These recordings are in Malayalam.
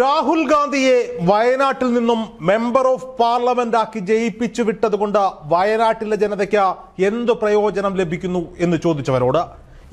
രാഹുൽ ഗാന്ധിയെ വയനാട്ടിൽ നിന്നും മെമ്പർ ഓഫ് പാർലമെന്റ് ആക്കി ജയിപ്പിച്ചു വിട്ടതുകൊണ്ട് വയനാട്ടിലെ ജനതയ്ക്ക് എന്ത് പ്രയോജനം ലഭിക്കുന്നു എന്ന് ചോദിച്ചവരോട്.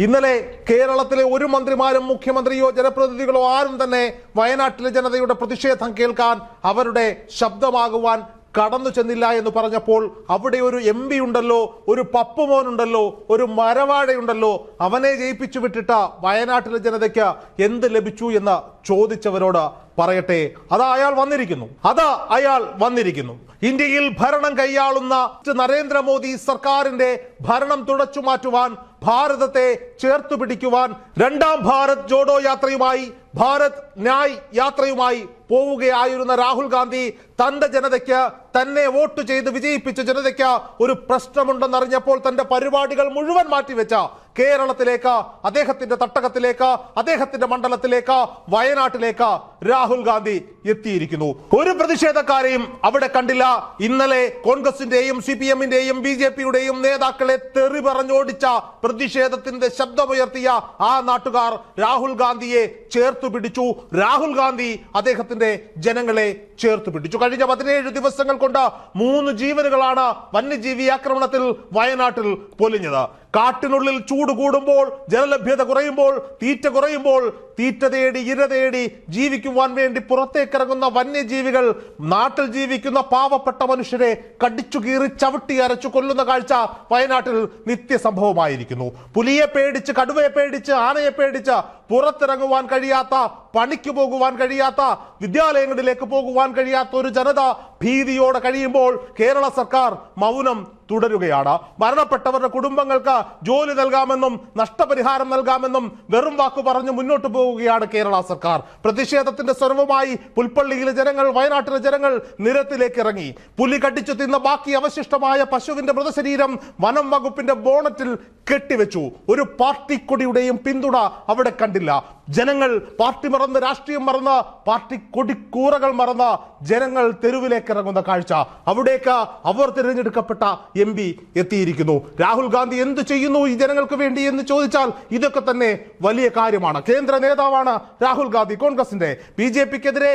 ഇന്നലെ കേരളത്തിലെ ഒരു മന്ത്രിമാരും മുഖ്യമന്ത്രിയോ ജനപ്രതിനിധികളോ ആരും തന്നെ വയനാട്ടിലെ ജനതയുടെ പ്രതിഷേധം കേൾക്കാൻ അവരുടെ ശബ്ദമാകുവാൻ കടന്നു ചെന്നില്ല എന്ന് പറഞ്ഞപ്പോൾ അവിടെ ഒരു എം പി ഉണ്ടല്ലോ ഒരു പപ്പുമോനുണ്ടല്ലോ ഒരു മരവാഴയുണ്ടല്ലോ അവനെ ജയിപ്പിച്ചു വിട്ടിട്ട വയനാട്ടിലെ ജനതയ്ക്ക് എന്ത് ലഭിച്ചു എന്ന് ചോദിച്ചവരോട് പറയട്ടെ അതാ അയാൾ വന്നിരിക്കുന്നു. അതാ അയാൾ വന്നിരിക്കുന്നു. ഇന്ത്യയിൽ ഭരണം കൈയാളുന്ന നരേന്ദ്രമോദി സർക്കാരിന്റെ ഭരണം തുടച്ചു മാറ്റുവാൻ ഭാരതത്തെ ചേർത്തു പിടിക്കുവാൻ രണ്ടാം ഭാരത് ജോഡോ യാത്രയുമായി ഭാരത് ന്യായ് യാത്രയുമായി പോവുകയായിരുന്ന രാഹുൽ ഗാന്ധി തന്റെ ജനതയ്ക്ക് തന്നെ വോട്ട് ചെയ്ത് വിജയിപ്പിച്ച ജനതയ്ക്ക് ഒരു പ്രശ്നമുണ്ടെന്നറിഞ്ഞപ്പോൾ തന്റെ പരിപാടികൾ മുഴുവൻ മാറ്റിവെച്ച കേരളത്തിലേക്ക് അദ്ദേഹത്തിന്റെ തട്ടകത്തിലേക്ക് അദ്ദേഹത്തിന്റെ മണ്ഡലത്തിലേക്ക് വയനാട്ടിലേക്ക് രാഹുൽ ഗാന്ധി എത്തിയിരിക്കുന്നു. ഒരു പ്രതിഷേധക്കാരെയും അവിടെ കണ്ടില്ല. ഇന്നലെ കോൺഗ്രസിന്റെയും സി പി എമ്മിന്റെയും ബി ജെ പിയുടെയും നേതാക്കളെ തെറി പറഞ്ഞോടിച്ച പ്രതിഷേധത്തിന്റെ ശബ്ദമുയർത്തിയ ആ നാട്ടുകാർ രാഹുൽ ഗാന്ധിയെ ചേർത്തു പിടിച്ചു. രാഹുൽ ഗാന്ധി അദ്ദേഹത്തിന്റെ ജനങ്ങളെ ചേർത്തു പിടിച്ചു. കഴിഞ്ഞ പതിനേഴ് ദിവസങ്ങൾ കൊണ്ട് മൂന്ന് ജീവനുകളാണ് വന്യജീവി ആക്രമണത്തിൽ വയനാട്ടിൽ പൊലിഞ്ഞത്. കാട്ടിനുള്ളിൽ ചൂട് കൂടുമ്പോൾ ജലലഭ്യത കുറയുമ്പോൾ തീറ്റ കുറയുമ്പോൾ തീറ്റ തേടി ഇര തേടി ജീവിക്കുവാൻ വേണ്ടി പുറത്തേക്കിറങ്ങുന്ന വന്യജീവികൾ നാട്ടിൽ ജീവിക്കുന്ന പാവപ്പെട്ട മനുഷ്യരെ കടിച്ചു കീറി ചവിട്ടി അരച്ചു കൊല്ലുന്ന കാഴ്ച വയനാട്ടിൽ നിത്യസംഭവമായിരിക്കുന്നു. പുലിയെ പേടിച്ച് കടുവയെ പേടിച്ച് ആനയെ പേടിച്ച് പുറത്തിറങ്ങുവാൻ കഴിയാത്ത പണിക്ക് പോകുവാൻ കഴിയാത്ത വിദ്യാലയങ്ങളിലേക്ക് പോകുവാൻ കഴിയാത്ത ഒരു ജനത ഭീതിയോടെ കഴിയുമ്പോൾ കേരള സർക്കാർ മൗനം തുടരുകയാണ്. മരണപ്പെട്ടവരുടെ കുടുംബങ്ങൾക്ക് ജോലി നൽകാമെന്നും നഷ്ടപരിഹാരം നൽകാമെന്നും വെറും വാക്കു പറഞ്ഞ് മുന്നോട്ട് പോവുകയാണ് കേരള സർക്കാർ. പ്രതിഷേധത്തിന്റെ സ്വരവുമായി പുൽപ്പള്ളിയിലെ ജനങ്ങൾ വയനാട്ടിലെ ജനങ്ങൾ നിരത്തിലേക്ക് ഇറങ്ങി പുലി കടിച്ചു തിന്ന ബാക്കി അവശിഷ്ടമായ പശുവിന്റെ മൃതശരീരം വനം വകുപ്പിന്റെ ബോണറ്റിൽ കെട്ടിവെച്ചു. ഒരു പാർട്ടി കൊടിയുടെയും പിന്തുണ അവിടെ കണ്ടില്ല. ജനങ്ങൾ പാർട്ടി മറന്ന് രാഷ്ട്രീയം മറന്ന് പാർട്ടി കൊടിക്കൂറകൾ മറന്ന് ജനങ്ങൾ തെരുവിലേക്ക് ഇറങ്ങുന്ന കാഴ്ച. അവിടേക്ക് അവർ തിരഞ്ഞെടുക്കപ്പെട്ട എം പി എത്തിയിരിക്കുന്നു. രാഹുൽ ഗാന്ധി എന്ത് ചെയ്യുന്നു ഈ ജനങ്ങൾക്ക് വേണ്ടി എന്ന് ചോദിച്ചാൽ ഇതൊക്കെ തന്നെ വലിയ കാര്യമാണ്. കേന്ദ്ര നേതാവാണ് രാഹുൽ ഗാന്ധി. കോൺഗ്രസിന്റെ ബി ജെ പിക്കെതിരെ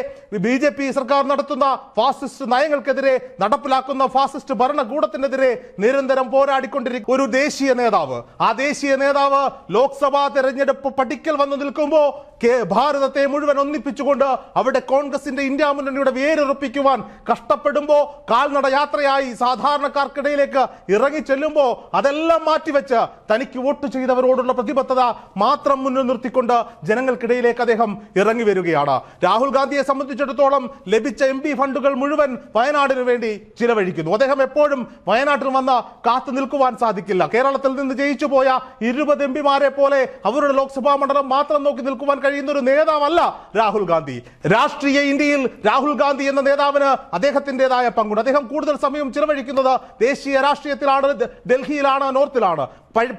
ബി ജെ പി സർക്കാർ നടത്തുന്ന ഫാസിസ്റ്റ് നയങ്ങൾക്കെതിരെ നടപ്പിലാക്കുന്ന ഫാസിസ്റ്റ് ഭരണകൂടത്തിനെതിരെ നിരന്തരം പോരാടിക്കൊണ്ടിരിക്കുന്ന ഒരു ദേശീയ നേതാവ്. ആ ദേശീയ നേതാവ് ലോക്സഭാ തെരഞ്ഞെടുപ്പ് പഠിക്കൽ വന്നു നിൽക്കുമ്പോൾ കേ- ഭാരതത്തെ മുഴുവൻ ഒന്നിപ്പിച്ചുകൊണ്ട് അവിടെ കോൺഗ്രസിന്റെ ഇന്ത്യ മുന്നണിയുടെ വേരുറപ്പിക്കുവാൻ കഷ്ടപ്പെടുമ്പോൾ കാൽനട യാത്രയായി സാധാരണക്കാർക്കിടയിലേക്ക് ഇറങ്ങി ചെല്ലുമ്പോൾ അതെല്ലാം മാറ്റിവെച്ച് തനിക്ക് വോട്ട് ചെയ്തവരോടുള്ള പ്രതിബദ്ധത മാത്രം മുന്നിൽ നിർത്തിക്കൊണ്ട് ജനങ്ങൾക്കിടയിലേക്ക് അദ്ദേഹം ഇറങ്ങി വരികയാണ്. രാഹുൽ ഗാന്ധിയെ സംബന്ധിച്ചിടത്തോളം ലഭിച്ച എം ഫണ്ടുകൾ മുഴുവൻ വയനാടിന് വേണ്ടി ചിലവഴിക്കുന്നു. അദ്ദേഹം എപ്പോഴും വയനാട്ടിൽ വന്ന് കാത്തു നിൽക്കുവാൻ സാധിക്കില്ല. കേരളത്തിൽ നിന്ന് ജയിച്ചു പോയ ഇരുപത് എം പിമാരെ പോലെ അവരുടെ ലോക്സഭാ മണ്ഡലം മാത്രം നോക്കി നിൽക്കുവാൻ കഴിയുന്ന ഒരു നേതാവല്ല രാഹുൽ ഗാന്ധി. രാഷ്ട്രീയ ഇന്ത്യയിൽ രാഹുൽ ഗാന്ധി എന്ന നേതാവിന് അദ്ദേഹത്തിന്റെതായ പങ്കുണ്ട്. അദ്ദേഹം കൂടുതൽ സമയം ചിലവഴിക്കുന്നത് ദേശീയ രാഷ്ട്രീയത്തിലാണ് ഡൽഹിയിലാണ് നോർത്തിലാണ്.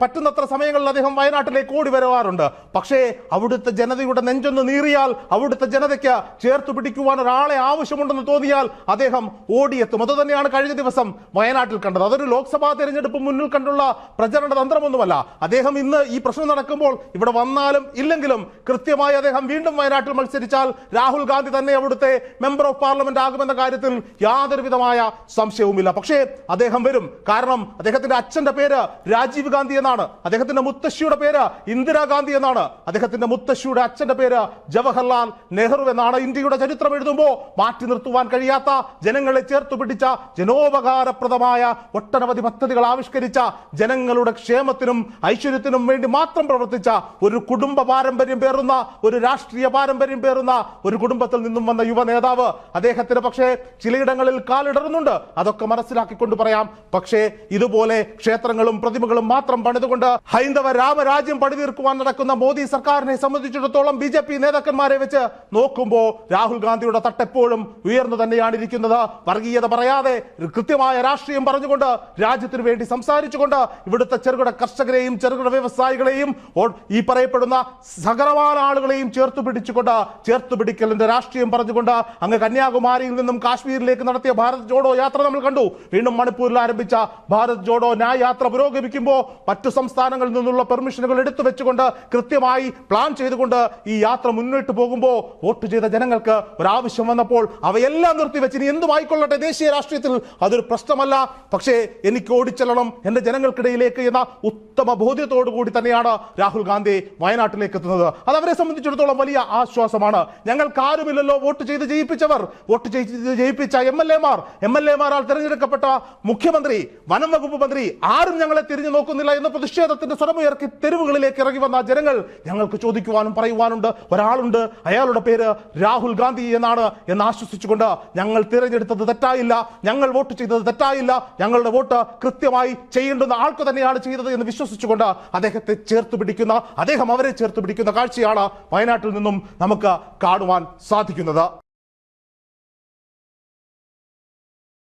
പറ്റുന്നത്ര സമയങ്ങളിൽ അദ്ദേഹം വയനാട്ടിലേക്ക് ഓടി വരാറുണ്ട്. പക്ഷേ അവിടുത്തെ ജനതയുടെ നെഞ്ചൊന്ന് നീറിയാൽ അവിടുത്തെ ജനതയ്ക്ക് ചേർത്ത് പിടിക്കുവാൻ ഒരാളെ ആവശ്യമുണ്ടെന്ന് തോന്നിയാൽ അദ്ദേഹം ഓടിയെത്തും. അതുതന്നെയാണ് കഴിഞ്ഞ ദിവസം വയനാട്ടിൽ കണ്ടത്. അതൊരു ലോക്സഭാ തെരഞ്ഞെടുപ്പ് മുന്നിൽ കണ്ടുള്ള പ്രചരണ തന്ത്രമൊന്നുമല്ല. അദ്ദേഹം ഇന്ന് ഈ പ്രശ്നം നടക്കുമ്പോൾ ഇവിടെ വന്നാലും ഇല്ലെങ്കിലും കൃത്യമായി അദ്ദേഹം വീണ്ടും വയനാട്ടിൽ മത്സരിച്ചാൽ രാഹുൽ ഗാന്ധി തന്നെ അവിടുത്തെ മെമ്പർ ഓഫ് പാർലമെന്റ് ആകുമെന്ന കാര്യത്തിൽ യാതൊരുവിധമായ സംശയവുമില്ല. പക്ഷേ അദ്ദേഹം വരും. കാരണം അദ്ദേഹത്തിന്റെ അച്ഛന്റെ പേര് രാജീവ് ഗാന്ധി എന്നാണ്. അദ്ദേഹത്തിന്റെ മുത്തശ്ശിയുടെ പേര് ഇന്ദിരാഗാന്ധി എന്നാണ്. അദ്ദേഹത്തിന്റെ മുത്തശ്ശിയുടെ അച്ഛന്റെ പേര് ജവഹർലാൽ നെഹ്റു എന്നാണ് ഇന്ത്യയുടെ ചരിത്രം എഴുതുമ്പോൾ മാറ്റി നിർത്തുവാൻ കഴിയാത്ത ജനങ്ങളെ ചേർത്തു പിടിച്ച ജനോപകാരപ്രദമായ ഒട്ടനവധി പദ്ധതികൾ ആവിഷ്കരിച്ച ജനങ്ങളുടെ ക്ഷേമത്തിനും ഐശ്വര്യത്തിനും വേണ്ടി മാത്രം പ്രവർത്തിച്ച ഒരു കുടുംബ പാരമ്പര്യം പേറുന്ന ഒരു രാഷ്ട്രീയ പാരമ്പര്യം പേറുന്ന ഒരു കുടുംബത്തിൽ നിന്നും വന്ന യുവ നേതാവ് അദ്ദേഹത്തിന് പക്ഷേ ചിലയിടങ്ങളിൽ കാലിടറുന്നുണ്ട്. അതൊക്കെ മനസ്സിലാക്കിക്കൊണ്ട് പറയാം. പക്ഷേ ഇതുപോലെ ക്ഷേത്രങ്ങളും പ്രതിമകളും മാത്രം പണിതുകൊണ്ട് ഹൈന്ദവ രാമരാജ്യം പണിതീർക്കുവാൻ നടക്കുന്ന മോദി സർക്കാരിനെ സംബന്ധിച്ചിടത്തോളം ബി ജെ പി നേതാക്കന്മാരെ വെച്ച് നോക്കുമ്പോൾ രാഹുൽ ഗാന്ധിയുടെ തട്ടെപ്പോഴും ഉയർന്നു തന്നെയാണ് ഇരിക്കുന്നത് വർഗീയത പറയാതെ കൃത്യമായ രാഷ്ട്രീയം പറഞ്ഞുകൊണ്ട് രാജ്യത്തിന് വേണ്ടി സംസാരിച്ചുകൊണ്ട് ഇവിടുത്തെ ചെറുകിട കർഷകരെയും ചെറുകിട വ്യവസായികളെയും ഈ പറയപ്പെടുന്ന സകലമാന ആളുകളെയും ചേർത്ത് പിടിച്ചുകൊണ്ട് ചേർത്ത് പിടിക്കലിന്റെ രാഷ്ട്രീയം പറഞ്ഞുകൊണ്ട് അങ്ങ് കന്യാകുമാരിയിൽ നിന്നും കാശ്മീരിലേക്ക് നടത്തിയ ഭാരത് ജോഡോ യാത്ര നമ്മൾ കണ്ടു. വീണ്ടും മണിപ്പൂരിൽ ആരംഭിച്ച ഭാരത് ജോഡോ ന്യായ യാത്ര പുരോഗമിക്കുമ്പോൾ മറ്റു സംസ്ഥാനങ്ങളിൽ നിന്നുള്ള പെർമിഷനുകൾ എടുത്തു വെച്ചുകൊണ്ട് കൃത്യമായി പ്ലാൻ ചെയ്തുകൊണ്ട് ഈ യാത്ര മുന്നോട്ട് പോകുമ്പോൾ വോട്ട് ചെയ്ത ജനങ്ങൾക്ക് ഒരാവശ്യം വന്നപ്പോൾ അവയെല്ലാം നിർത്തിവെച്ച് ഇനി എന്തും ആയിക്കൊള്ളട്ടെ ദേശീയ രാഷ്ട്രീയത്തിൽ അതൊരു പ്രശ്നമല്ല. പക്ഷേ എനിക്ക് ഓടിച്ചെല്ലണം എന്റെ ജനങ്ങൾക്കിടയിലേക്ക് എന്ന ഉത്തമ ബോധ്യത്തോടു കൂടി തന്നെയാണ് രാഹുൽ ഗാന്ധി വയനാട്ടിലേക്ക് എത്തുന്നത് അത് അവരെ സംബന്ധിച്ചിടത്തോളം വലിയ ആശ്വാസമാണ്. ഞങ്ങൾക്ക് ആരുമില്ലല്ലോ വോട്ട് ചെയ്ത് ജയിപ്പിച്ചവർ. വോട്ട് ചെയ്ത് ജയിപ്പിച്ച എം എൽ എമാർ എം എൽ എമാരാൽ തിരഞ്ഞെടുക്കപ്പെട്ട മുഖ്യമന്ത്രി വനം വകുപ്പ് മന്ത്രി ആരും ഞങ്ങളെ തിരിഞ്ഞു നോക്കുന്നില്ല എന്ന പ്രതിഷേധത്തിന്റെ സ്വരമുയർത്തി തെരുവുകളിലേക്ക് ഇറങ്ങി വന്ന ജനങ്ങൾ ഞങ്ങൾക്ക് ചോദിക്കുവാനും പറയുവാനുണ്ട്. ഒരാളുണ്ട്. അയാളുടെ പേര് രാഹുൽ ഗാന്ധി എന്നാണ് എന്ന് ആശ്വസിച്ചുകൊണ്ട് ഞങ്ങൾ തിരഞ്ഞെടുത്തത് തെറ്റായില്ല. ഞങ്ങൾ വോട്ട് ചെയ്തത് തെറ്റായില്ല. ഞങ്ങളുടെ വോട്ട് കൃത്യമായി ചെയ്യേണ്ടുന്ന ആൾക്ക് തന്നെയാണ് ചെയ്തത് എന്ന് വിശ്വസിച്ചുകൊണ്ട് അദ്ദേഹത്തെ ചേർത്ത് പിടിക്കുന്ന അദ്ദേഹം അവരെ പിടിക്കുന്ന കാഴ്ചയാണ് വയനാട്ടിൽ നിന്നും നമുക്ക് കാണുവാൻ സാധിക്കുന്നത്.